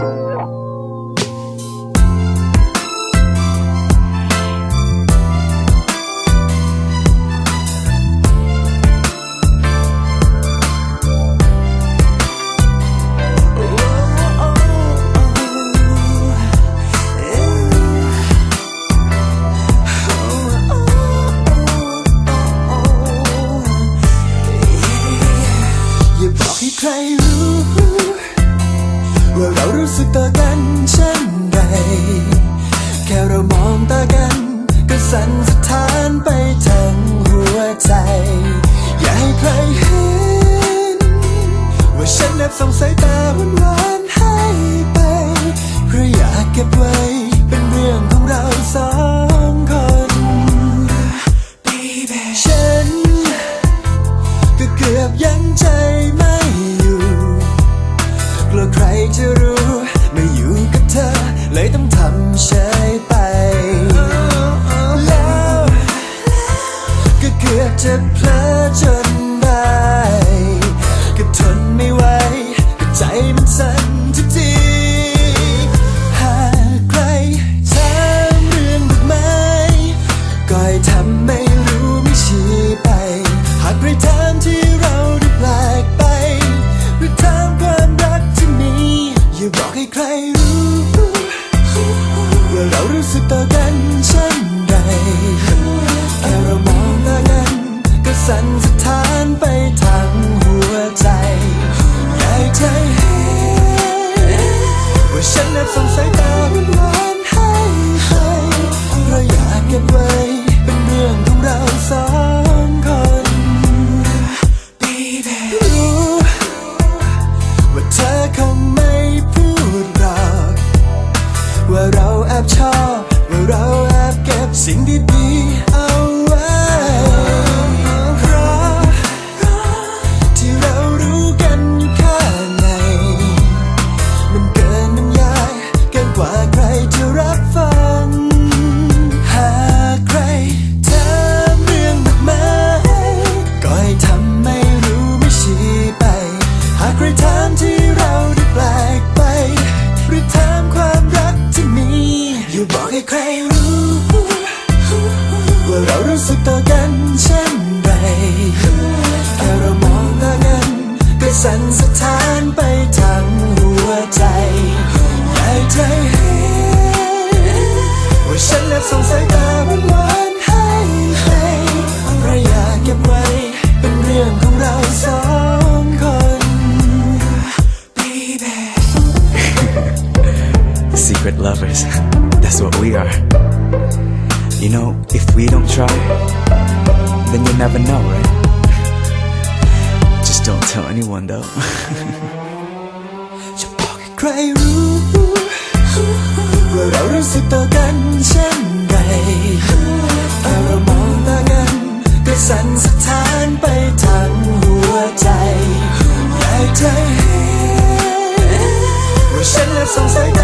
อ ว่าเรารู้สึกต่อกันเช่นไรแค่เรามองตากัน ก็สั่นสะท้านไปทั้งหัวใจ อย่าให้ใครเห็น ว่าฉันแอบสงสัย ก็เในมันเกินบรรยายเกินกว่าใคร ว่าเรารู้สึกต่อกันเช่นไรแค่เรามองตากันก็สั่นสะท้านไปทางหัวใจอยากให้เห็นว่าฉันแอบส่งสายตาหวานให้ไปเพราะอยากเก็บไว้เป็นเรื่องของเราสองคน Baby Secret lovers. That's what we are. You know, if we don't try, then you never know, right? Just don't tell anyone though. จะบอกให้ใครรู้ว่าเรารู้สึกต่อกันเช่นไรถ้าเรามองตากันก็สั่นสะท้านไปทางหัวใจอยากจะเห็นว่าฉันและสงสัย